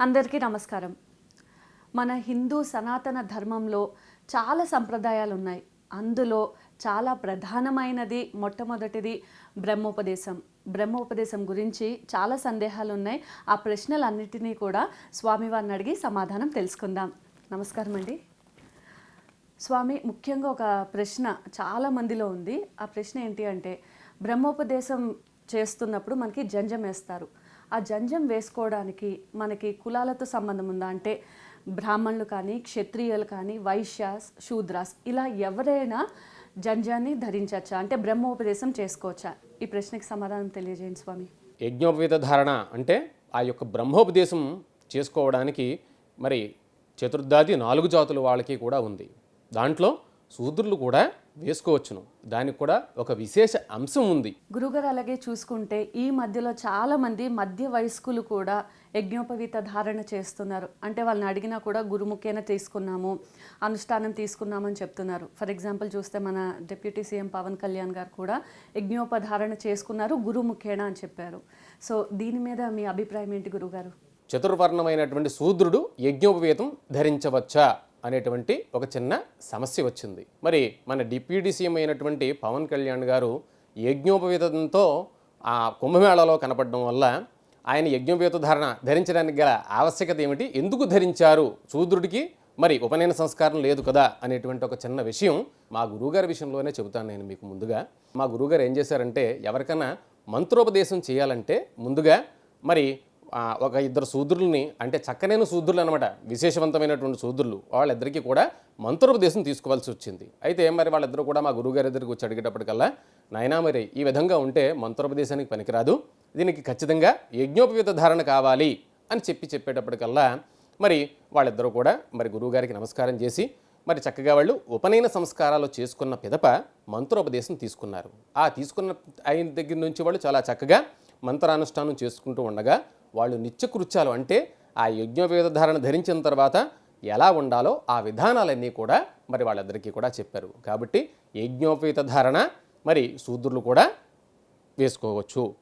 అందరికీ నమస్కారం. మన హిందూ సనాతన ధర్మంలో చాలా సంప్రదాయాలు ఉన్నాయి అందులో చాలా ప్రధానమైనది మొట్టమొదటిది బ్రహ్మోపదేశం. బ్రహ్మోపదేశం గురించి చాలా సందేహాలు ఉన్నాయి ఆ ప్రశ్నలన్నిటినీ కూడా స్వామివారిని అడిగి సమాధానం తెలుసుకుందాం. నమస్కారం అండి స్వామి ముఖ్యంగా ఒక ప్రశ్న చాలా మందిలో ఉంది. ఆ ప్రశ్న ఏంటి అంటే బ్రహ్మోపదేశం చేస్తున్నప్పుడు మనకి జంజం వేస్తారు. ఆ జంజం వేసుకోవడానికి మనకి కులాలతో సంబంధం ఉందా అంటే బ్రాహ్మణులు కానీ క్షత్రియులు కానీ వైశ్యాస్ శూద్రాస్ ఇలా ఎవరైనా జంజాన్ని ధరించవచ్చా? అంటే బ్రహ్మోపదేశం చేసుకోవచ్చా? ఈ ప్రశ్నకి సమాధానం తెలియజేయండి స్వామి. యజ్ఞోపవీత ధారణ అంటే ఆ యొక్క బ్రహ్మోపదేశం చేసుకోవడానికి మరి చతుర్దాది నాలుగు జాతుల వాళ్ళకి కూడా ఉంది. దాంట్లో శూద్రులు కూడా వేసుకోవచ్చును. దానికి కూడా ఒక విశేష అంశం ఉంది. గురుగారు అలాగే చూసుకుంటే ఈ మధ్యలో చాలా మంది మధ్య వయస్కులు కూడా యజ్ఞోపవీత ధారణ చేస్తున్నారు. అంటే వాళ్ళని అడిగినా కూడా గురుముఖేన తీసుకున్నాము అనుష్ఠానం తీసుకున్నామని చెప్తున్నారు. ఫర్ ఎగ్జాంపుల్ చూస్తే మన డిప్యూటీ సీఎం పవన్ కళ్యాణ్ గారు కూడా యజ్ఞోపధారణ చేసుకున్నారు గురుముఖేన అని చెప్పారు. సో దీని మీద మీ అభిప్రాయం ఏంటి గురుగారు? చతుర్వర్ణమైనటువంటి శూద్రుడు యజ్ఞోపవేతం ధరించవచ్చా? అనేటువంటి ఒక చిన్న సమస్య వచ్చింది. మరి మన డిప్యూటీ సీఎం అయినటువంటి పవన్ కళ్యాణ్ గారు యజ్ఞోపవేతంతో ఆ కుంభమేళాలో కనపడడం వల్ల ఆయన యజ్ఞోపవేత ధారణ ధరించడానికి గల ఆవశ్యకత ఏమిటి? ఎందుకు ధరించారు? శూద్రుడికి మరి ఉపనయన సంస్కారం లేదు కదా? అనేటువంటి ఒక చిన్న విషయం మా గురువుగారి విషయంలోనే చెబుతాను నేను మీకు ముందుగా. మా గురువుగారు ఏం చేశారంటే ఎవరికైనా మంత్రోపదేశం చేయాలంటే ముందుగా మరి ఒక ఇద్దరు శూద్రుల్ని అంటే చక్కనైన శూద్రులు అనమాట విశేషవంతమైనటువంటి శూద్రులు. వాళ్ళిద్దరికీ కూడా మంత్రోపదేశం తీసుకోవాల్సి వచ్చింది. అయితే మరి వాళ్ళిద్దరూ కూడా మా గురువుగారి దగ్గరికి వచ్చి అడిగేటప్పటికల్లా నాయనా మరి ఈ విధంగా ఉంటే మంత్రోపదేశానికి పనికిరాదు. దీనికి ఖచ్చితంగా యజ్ఞోపవీత ధారణ కావాలి అని చెప్పి చెప్పేటప్పటికల్లా మరి వాళ్ళిద్దరూ కూడా మరి గురువుగారికి నమస్కారం చేసి మరి చక్కగా వాళ్ళు ఉపనయన సంస్కారాలు చేసుకున్న పిదప మంత్రోపదేశం తీసుకున్నారు. ఆ తీసుకున్న అయిన దగ్గర నుంచి వాళ్ళు చాలా చక్కగా మంత్రానుష్ఠానం చేసుకుంటూ ఉండగా వాళ్ళు నిత్యకృత్యాలు అంటే ఆ యజ్ఞోపేత ధారణ ధరించిన తర్వాత ఎలా ఉండాలో ఆ విధానాలన్నీ కూడా మరి వాళ్ళందరికీ కూడా చెప్పారు. కాబట్టి యజ్ఞోపేత ధారణ మరి శూద్రులు కూడా వేసుకోవచ్చు.